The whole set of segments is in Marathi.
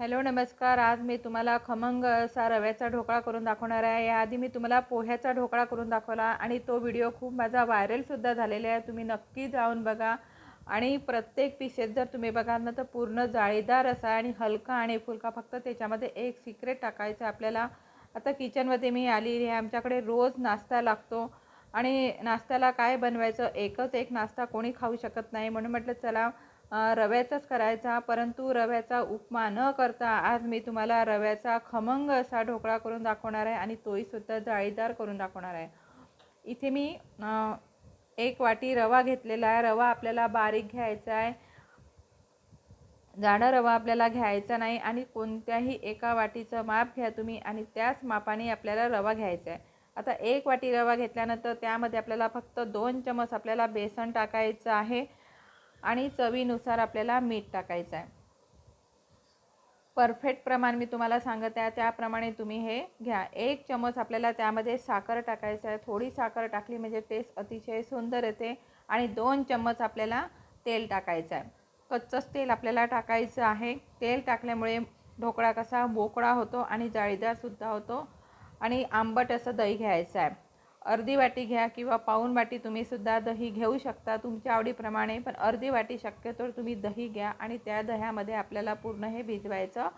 हॅलो नमस्कार. आज मी तुम्हाला खमंग असा रव्याचा ढोकळा करून दाखवणार आहे. याआधी मी तुम्हाला पोह्याचा ढोकळा करून दाखवला आणि तो व्हिडिओ खूप माझा व्हायरलसुद्धा झालेला आहे. तुम्ही नक्की जाऊन बघा. आणि प्रत्येक पिशेत जर तुम्ही बघाल ना तर पूर्ण जाळीदार असा आणि हलका आणि फुलका. फक्त त्याच्यामध्ये एक सिक्रेट टाकायचं आहे आपल्याला. आता किचनमध्ये मी आलेली आहे आमच्याकडे रोज नाश्ता लागतो. आणि नाश्त्याला काय बनवायचं? एकच एक नाश्ता कोणी खाऊ शकत नाही. म्हणून म्हटलं चला रव्याचाच करायचा परंतु रव्याचा उपमा न करता आज मी तुम्हाला रव्याचा खमंग असा ढोकळा करून दाखवणार आहे आणि तोहीसुद्धा जाळीदार करून दाखवणार आहे. इथे मी एक वाटी रवा घेतलेला आहे. रवा आपल्याला बारीक घ्यायचा आहे. जाडा रवा आपल्याला घ्यायचा नाही आणि कोणत्याही एका वाटीचं माप घ्या तुम्ही आणि त्याच मापाने आपल्याला रवा घ्यायचा आहे. आता एक वाटी रवा घेतल्यानंतर त्यामध्ये आपल्याला फक्त दोन चमच आपल्याला बेसन टाकायचं आहे. आणि चवीनुसार आपल्याला मीठ टाकायचं आहे. परफेक्ट प्रमाण मी तुम्हाला सांगत आहे. त्याप्रमाणे तुम्ही हे घ्या. एक चमच आपल्याला त्यामध्ये साखर टाकायचं आहे. थोडी साखर टाकली म्हणजे टेस्ट अतिशय सुंदर येते. आणि दोन चम्मच आपल्याला तेल टाकायचं आहे. कच्चंच तेल आपल्याला टाकायचं आहे. तेल टाकल्यामुळे ढोकळा कसा बोकळा होतो आणि जाळीदारसुद्धा होतो. आणि आंबट असं दही घ्यायचं आहे. अर्धी वाटी घ्या किंवा पाऊण वाटी तुम्ही सुद्धा दही घेऊ शकता तुमच्या आवडीप्रमाणे पण अर्धी वाटी शक्यतो तुम्ही दही घ्या आणि त्या दह्यामध्ये आपल्याला पूर्ण हे भिजवायचं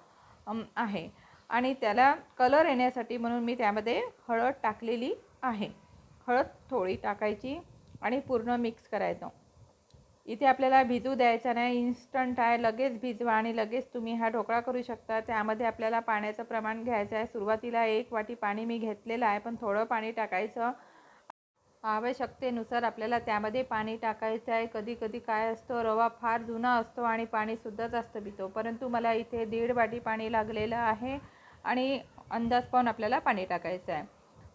आहे. आणि त्याला कलर येण्यासाठी म्हणून मी त्यामध्ये हळद टाकलेली आहे. हळद थोडी टाकायची आणि पूर्ण मिक्स करायचं. इथे आपल्याला भिजू द्यायचा नाही. इन्स्टंट आहे. लगेच भिजवा आणि लगेच तुम्ही हा ढोकळा करू शकता. त्यामध्ये आपल्याला पाण्याचं प्रमाण घ्यायचं आहे. सुरुवातीला एक वाटी पाणी मी घेतलेलं आहे पण थोडं पाणी टाकायचं आवश्यकतेनुसार आपल्याला त्यामध्ये पाणी टाकायचं आहे. कधी कधी काय असतो रवा फार जुना असतो आणि पाणीसुद्धा जास्त पितो. परंतु मला इथे दीड वाटी पाणी लागलेलं आहे आणि अंदाज पाहून आपल्याला पाणी टाकायचं आहे.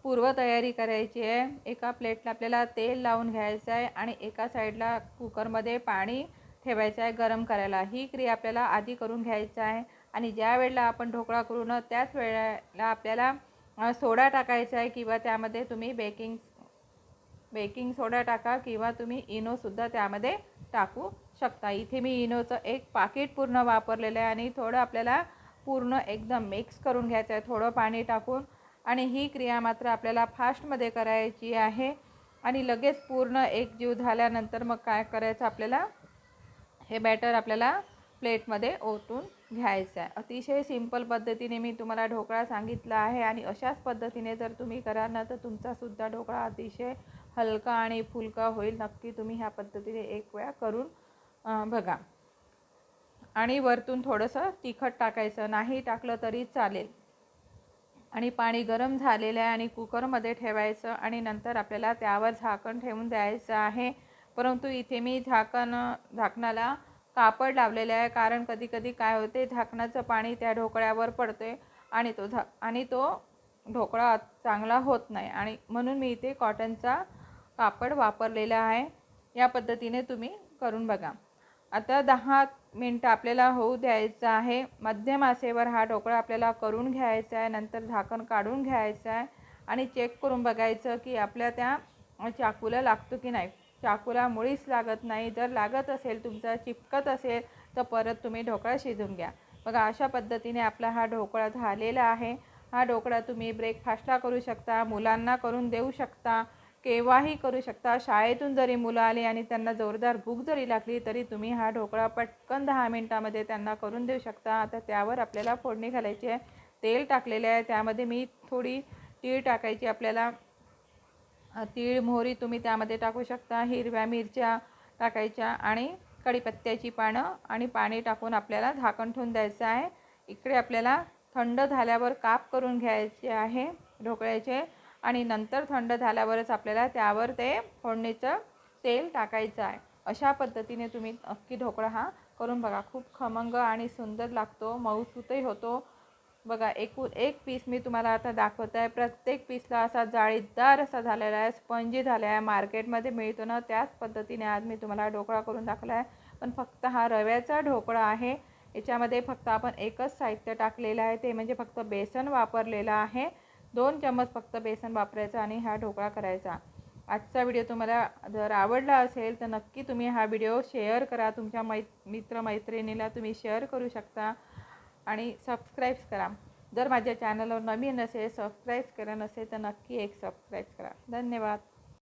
पूर्वतयारी करायची आहे. एका प्लेटला आपल्याला तेल लावून घ्यायचं आहे आणि एका साईडला कुकरमध्ये पाणी ठेवायचं आहे गरम करायला. ही क्रिया आपल्याला आधी करून घ्यायचं आहे आणि ज्या वेळेला आपण ढोकळा करू न त्याच वेळेला आपल्याला सोडा टाकायचा आहे किंवा त्यामध्ये तुम्ही बेकिंग बेकिंग सोडा टाका किंवा तुम्ही इनोसुद्धा त्यामध्ये टाकू शकता. इथे मी इनोचं एक पाकिट पूर्ण वापरलेलं आहे आणि थोडं आपल्याला पूर्ण एकदम मिक्स करून घ्यायचं आहे. थोडं पाणी टाकून आणि ही क्रिया मात्र आपल्याला फास्टमध्ये करायची आहे. आणि लगेच पूर्ण एकजीव झाल्यानंतर मग काय करायचं आपल्याला? हे बॅटर आपल्याला प्लेटमध्ये ओतून घ्यायचं आहे. अतिशय सिंपल पद्धतीने मी तुम्हाला ढोकळा सांगितला आहे आणि अशाच पद्धतीने जर तुम्ही कराल ना तर तुमचासुद्धा ढोकळा अतिशय हलका आणि फुलका होईल. नक्की तुम्ही ह्या पद्धतीने एक वेळा करून बघा. आणि वरतून थोडंसं तिखट टाकायचं. नाही टाकलं तरी चालेल. आणि पाणी गरम झालेलं आहे आणि कुकरमध्ये ठेवायचं आणि नंतर आपल्याला त्यावर झाकण ठेवून द्यायचं आहे. परंतु इथे मी झाकण झाकणाला कापड लावलेलं आहे कारण कधीकधी काय होते झाकणाचं पाणी त्या ढोकळ्यावर पडते आणि तो झा आणि तो ढोकळा चांगला होत नाही. आणि म्हणून मी इथे कॉटनचा कापड वापरलेला आहे. या पद्धतीने तुम्ही करून बघा. आता दहा मिनटं आपल्याला होऊ द्यायचं आहे. मध्यम आसेवर हा ढोकळा आपल्याला करून घ्यायचा आहे. नंतर झाकण काढून घ्यायचं आहे. आणि चेक करून बघायचं की आपल्या त्या चाकूला लागतो की नाही. चाकूला मुळीच लागत नाही. जर लागत असेल तुमचा चिपकत असेल तर परत तुम्ही ढोकळा शिजून घ्या. बघा अशा पद्धतीने आपला हा ढोकळा झालेला आहे. हा ढोकळा तुम्ही ब्रेकफास्टला करू शकता मुलांना करून देऊ शकता. केव्हाही करू शकता. शाळेतून जरी मुलं आली आणि त्यांना जोरदार भूक जरी लागली तरी तुम्ही हा ढोकळा पटकन दहा मिनटामध्ये त्यांना करून देऊ शकता. आता त्यावर आपल्याला फोडणी घालायची आहे. तेल टाकलेले आहे. त्यामध्ये मी थोडी तीळ टाकायची. आपल्याला तीळ मोहरी तुम्ही त्यामध्ये टाकू शकता. हिरव्या मिरच्या टाकायच्या आणि कढीपत्त्याची पानं आणि पाणी टाकून आपल्याला झाकण ठेवून द्यायचं आहे. इकडे आपल्याला थंड झाल्यावर काप करून घ्यायचे आहे ढोकळ्याचे. आणि नंतर थंड झाल्यावरच आपल्याला त्यावर ते फोडणीचं तेल टाकायचं आहे. अशा पद्धतीने तुम्ही नक्की ढोकळा हा करून बघा. खूप खमंग आणि सुंदर लागतो. मऊसूतही होतो. बघा एकूण एक पीस मी तुम्हाला आता दाखवत आहे. प्रत्येक पीसला असा जाळीदार असा झालेला आहे. स्पंजी झाला आहे. मार्केटमध्ये मिळतो ना त्याच पद्धतीने आज मी तुम्हाला ढोकळा करून दाखवला आहे. पण फक्त हा रव्याचा ढोकळा आहे. याच्यामध्ये फक्त आपण एकच साहित्य टाकलेलं आहे. ते म्हणजे फक्त बेसन वापरलेलं आहे. दोन चम्मच फक्त बेसन वापरायचं आणि हा ढोकळा करायचा. आजचा व्हिडिओ तुम्हाला जर आवडला असेल तर नक्की तुम्ही हा व्हिडिओ शेअर करा. तुमच्या मै मित्रमैत्रिणीला तुम्ही शेअर करू शकता आणि सबस्क्राईब्स करा. जर माझ्या चॅनलवर नवीन असेल सबस्क्राईब करा नसेल तर नक्की एक सबस्क्राईब करा. धन्यवाद.